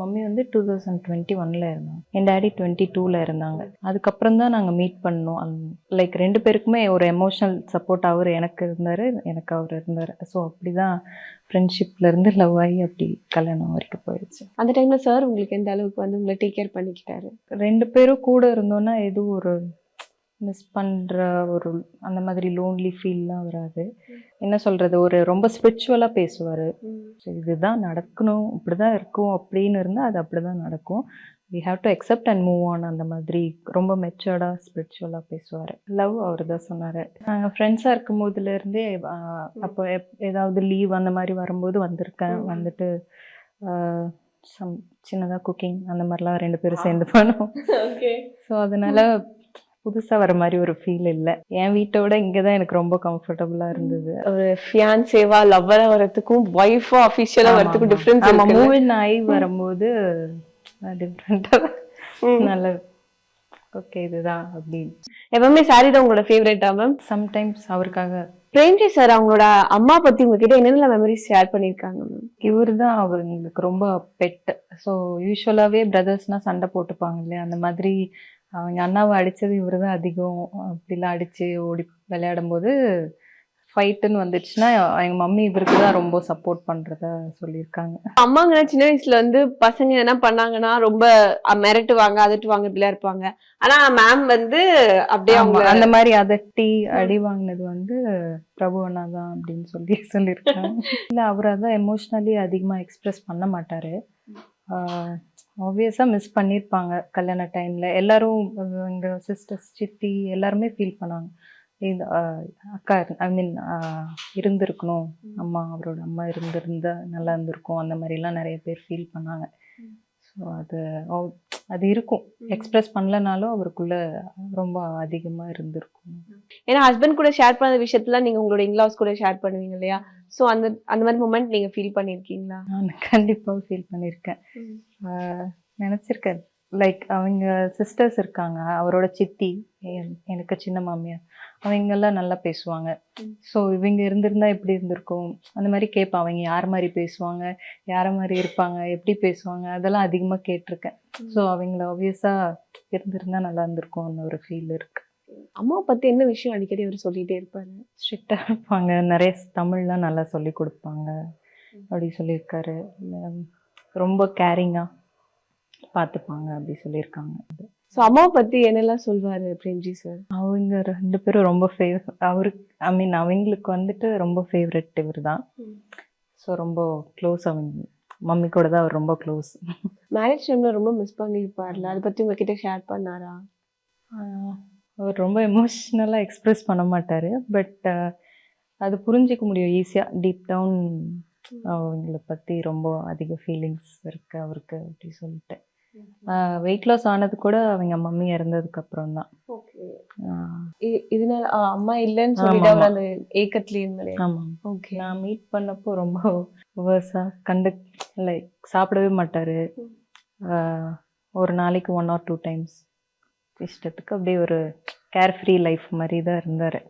Mummy வந்து two thousand twenty ஒனில் இருந்தாங்க. என் டேடி டுவெண்ட்டி டூவில் இருந்தாங்க. அதுக்கப்புறம் தான் நாங்கள் மீட் பண்ணோம் லைக் ரெண்டு பேருக்குமே ஒரு எமோஷனல் சப்போர்ட் அவர் எனக்கு இருந்தார் எனக்கு அவர் இருந்தார். ஸோ அப்படி தான் ஃப்ரெண்ட்ஷிப்லேருந்து லவ் ஆகி அப்படி கல்யாணம் வரைக்கும் போயிடுச்சு. அந்த டைம்ல சார் உங்களுக்கு எந்த அளவுக்கு வந்து உங்களை டேக் கேர் பண்ணிக்கிட்டாரு? ரெண்டு பேரும் கூட இருந்தோன்னா எதுவும் ஒரு மிஸ் பண்ணுற ஒரு அந்த மாதிரி லோன்லி ஃபீல்லாம் வராது. என்ன சொல்கிறது ஒரு ரொம்ப ஸ்பிரிச்சுவலாக பேசுவார். ஸோ இதுதான் நடக்கணும் இப்படி தான் இருக்கும் அப்படின்னு இருந்தால் அது அப்படி தான் நடக்கும். We have to accept and move on அந்த மாதிரி ரொம்ப மெச்சர்டாக ஸ்பிரிச்சுவலாக பேசுவார். லவ் அவர் தான் சொன்னார். நாங்கள் ஃப்ரெண்ட்ஸாக இருக்கும் போதுலேருந்தே அப்போ எப் ஏதாவது லீவ் அந்த மாதிரி வரும்போது வந்திருக்கேன். வந்துட்டு சம் சின்னதாக குக்கிங் அந்த மாதிரிலாம் ரெண்டு பேரும் சேர்ந்து பண்ணோம் ஸோ அதனால புதுசாக வர மாதிரி ஒரு ஃபீல் இல்லை. என் வீட்டோட இங்கே தான் எனக்கு ரொம்ப கம்ஃபர்டபுளாக இருந்தது. ஒரு ஃபியான்சேவா லவ்வரா வரதுக்கும் ஒய்ஃபா அஃபிஷியலா ஆமா, வரதுக்கும் ஆமா. டிஃபரன்ஸ் இருக்கு மூவின் ஆகி வரும்போது டிஃப்ரெண்ட்டாக நல்ல ஓகே இதுதான் அப்படின்னு. எப்பவுமே சாரி தான் உங்களோட ஃபேவரட்டா மேம் சம்டைம்ஸ் அவருக்காக. பிரேம்ஜி சார் அவங்களோட அம்மா பத்தி உங்ககிட்ட என்னென்ன மெமரிஸ் ஷேர் பண்ணிருக்காங்க மேம் இவர் தான் அவங்களுக்கு ரொம்ப பெட். ஸோ யூஸ்வலாகவே பிரதர்ஸ்னால் சண்டை போட்டுப்பாங்க இல்லையா? அந்த மாதிரி அவங்க அண்ணாவை அடித்தது இவர் தான் அதிகம். அப்படிலாம் அடித்து ஓடி விளையாடும் போது ஃபைட்டுன்னு வந்துச்சுன்னா எங்கள் மம்மி இவருக்கு தான் ரொம்ப சப்போர்ட் பண்ணுறதா சொல்லியிருக்காங்க. அம்மாங்க சின்ன வயசுல வந்து பசங்க என்ன பண்ணாங்கன்னா ரொம்ப மிரட்டுவாங்க அதட்டுவாங்க இப்படிலாம் இருப்பாங்க. ஆனா மேம் வந்து அப்படியே அவங்க அந்த மாதிரி அதட்டி அடி வாங்கினது வந்து பிரபு அண்ணா தான் அப்படின்னு சொல்லி சொல்லியிருக்காங்க. இல்லை அவர் அதான் எமோஷ்னலி அதிகமாக எக்ஸ்பிரஸ் பண்ண மாட்டார். ஆப்வியஸாக மிஸ் பண்ணியிருப்பாங்க கல்யாண டைமில் எல்லாரும் எங்கள் சிஸ்டர்ஸ் சித்தி எல்லாருமே ஃபீல் பண்ணாங்க இது அக்கா ஐ மீன் இருந்திருக்கணும். அம்மா அவரோட அம்மா இருந்திருந்தா நல்லா இருந்திருக்கும். அந்த மாதிரிலாம் நிறைய பேர் ஃபீல் பண்ணாங்க. ஸோ அது அது இருக்கும். எக்ஸ்பிரஸ் பண்ணலனாலும் அவருக்குள்ள ரொம்ப அதிகமா இருந்திருக்கும். ஏன்னா ஹஸ்பண்ட் கூட ஷேர் பண்ண விஷயத்துல நீங்க உங்களோட இன்லாஸ் கூட ஷேர் பண்ணுவீங்க இல்லையா? சோ அந்த அந்த மாதிரி மூமெண்ட் நீங்க ஃபீல் பண்ணிருக்கீங்களா? நான் கண்டிப்பா ஃபீல் பண்ணியிருக்கேன் நினைச்சிருக்கேன். லைக் அவங்க சிஸ்டர்ஸ் இருக்காங்க. அவரோட சித்தி எனக்கு சின்ன மாமியார். அவங்கெல்லாம் நல்லா பேசுவாங்க. ஸோ இவங்க இருந்திருந்தா எப்படி இருந்திருக்கும்? அந்த மாதிரி கேட்பேன். அவங்க யார் மாதிரி பேசுவாங்க? யார மாதிரி இருப்பாங்க? எப்படி பேசுவாங்க? அதெல்லாம் அதிகமாக கேட்டிருக்கேன். ஸோ அவங்கள ஆப்வியஸாக இருந்திருந்தா நல்லா இருந்திருக்கும்னு ஒரு ஃபீல் இருக்கு. அம்மாவை பத்தி என்ன விஷயம் அடிக்கடி அவர் சொல்லிட்டே இருப்பாரு? ஸ்ட்ரிக்டாக இருப்பாங்க. நிறைய தமிழ்லாம் நல்லா சொல்லி கொடுப்பாங்க. அப்படி சொல்லியிருக்காரு. ரொம்ப கேரிங்காக பார்த்துப்பாங்க. அப்படி சொல்லியிருக்காங்க. சோ அம்மாவை பத்தி என்னெல்லாம் சொல்வாரு பிரேம்ஜி சார் அவங்க ரெண்டு பேரும் ரொம்ப ஃபேவ் அவருக்கு ஐ மீன் அவங்களுக்கு வந்துட்டு ரொம்ப ஃபேவரட் இவர் தான் ஸோ ரொம்ப க்ளோஸ் அவங்க மம்மி கூட தான் அவர் ரொம்ப க்ளோஸ் மேரேஜ் டைம்ல ரொம்ப மிஸ் பண்ணிருப்பார்ல? அதை பத்தி உங்ககிட்ட ஷேர் பண்ணாரா? அவர் ரொம்ப எமோஷ்னலாக எக்ஸ்ப்ரெஸ் பண்ண மாட்டார். பட் அது புரிஞ்சிக்க முடியும். ஈஸியாக டீப் டவுன் அவங்கள பற்றி ரொம்ப அதிக ஃபீலிங்ஸ் இருக்கு அவருக்கு அப்படி சொல்லிட்டு. வெயிட் லாஸ் ஆனது கூட அவங்க மம்மி இறந்ததுக்கு அப்புறம் தான். இதனால அம்மா இல்லைன்னு சொல்லிட்டு அவர். அந்த ஏக்கத்துல இருந்தாரு ஆமாம் ஓகே நான் மீட் பண்ணப்போ ரொம்ப வேர்ஸாக கண்டு லைக் சாப்பிடவே மாட்டார். ஒரு நாளைக்கு ஒன் ஆர் டூ டைம்ஸ் இஷ்டத்துக்கு அப்படியே ஒரு கேர் ஃப்ரீ லைஃப் மாதிரி தான் இருந்தார்.